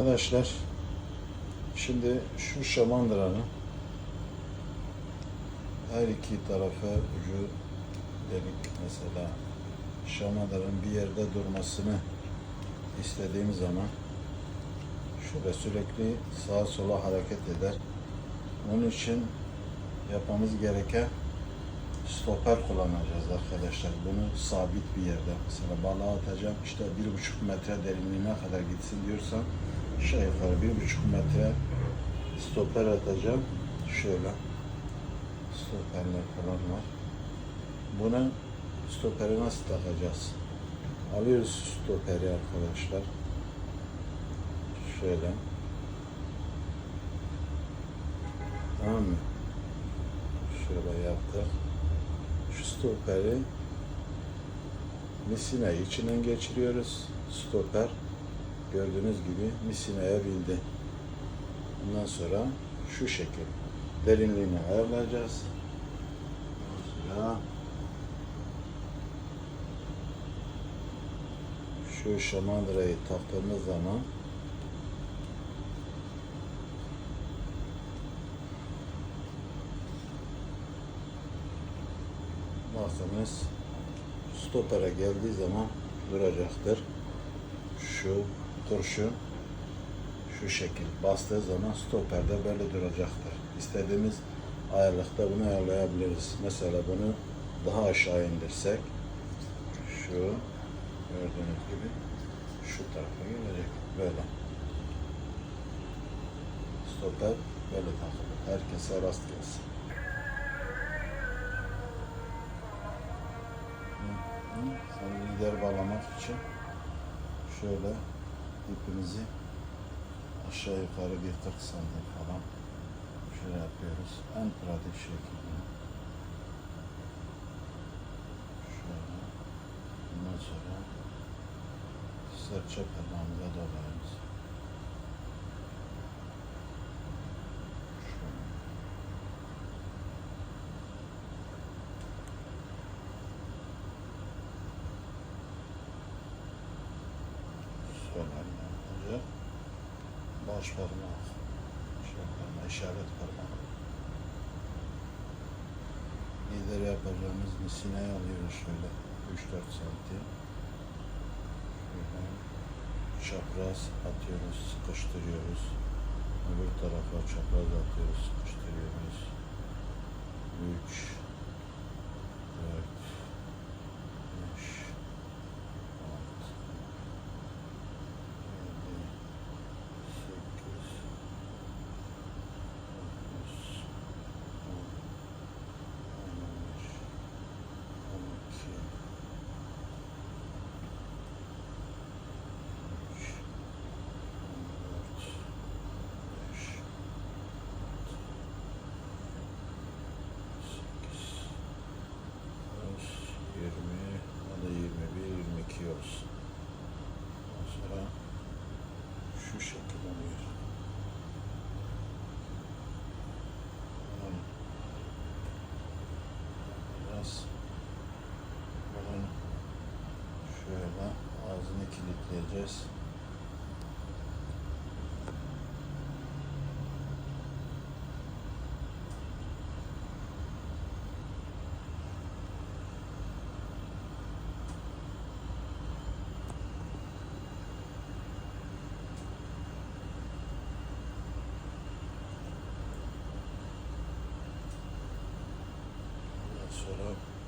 Arkadaşlar şimdi şu şamandıranın her iki tarafa ucu delik mesela şamandıranın bir yerde durmasını istediğim zaman şurada sürekli sağa sola hareket eder. Onun için yapmamız gereken stoper kullanacağız arkadaşlar. Bunu sabit bir yerde. Mesela balığa atacağım işte bir buçuk metre derinliğine kadar gitsin diyorsan aşağı yukarı bir buçuk metre stoper atacağım. Şöyle stoperler falan var. Bunu stoperi nasıl takacağız? Alıyoruz stoperi arkadaşlar. Şöyle. Tamam mı? Şöyle yaptık. Şu stoperi misinayı içinden geçiriyoruz. Stoper gördüğünüz gibi misinaya bindi. Ondan sonra şu şekil derinliğini ayarlayacağız. Sonra şu şamandırayı taktığımız zaman Masamız stopere geldiği zaman duracaktır. Şu kurşun şu şekil bastığı zaman stoperde böyle duracaktır. İstediğimiz ayarlıkta bunu ayarlayabiliriz. Mesela bunu daha aşağı indirsek şu gördüğünüz gibi şu tarafa gelecek. Böyle. Stoper böyle takılır. Herkese rast gelsin. Sonra lider bağlamak için şöyle ipimizi aşağı yukarı bir 40 santim falan şöyle yapıyoruz. En pratik şekilde. Şöyle. Bundan sonra serçe parmağımıza dolayıyoruz. Şöyle. Şöyle yapınca baş parmak, şey parmağı, işaret parmağı. Lider yapacağımız misineyi alıyoruz şöyle 3-4 santim. Şöyle çapraz atıyoruz, sıkıştırıyoruz. Öbür tarafa çapraz atıyoruz, sıkıştırıyoruz. 3 kilitleyeceğiz. Ondan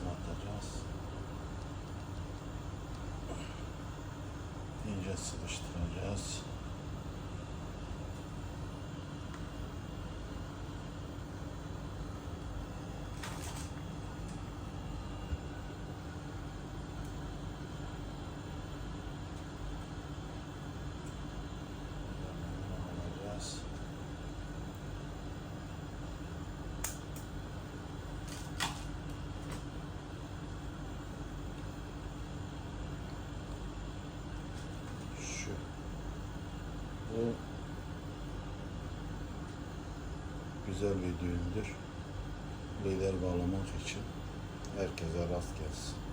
sonra ıslatacağız. İnce sıkıştıracağız. Güzel bir düğündür. Lider bağlamak için herkese rast gelsin.